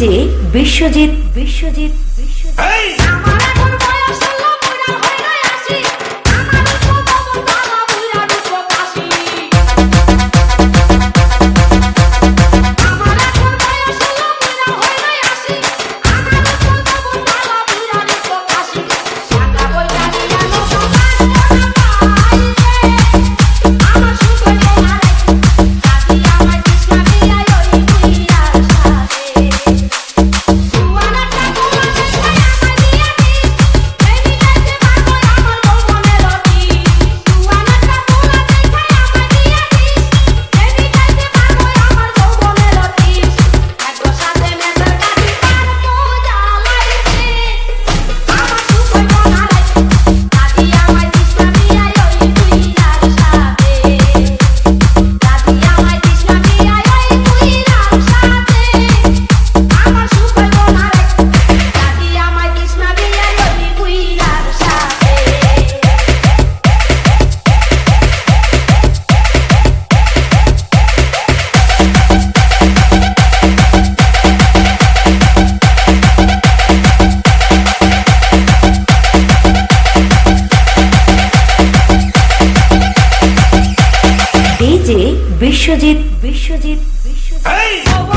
DJ Biswajit Biswajit Biswajit. Biswajit Biswajit Biswajit.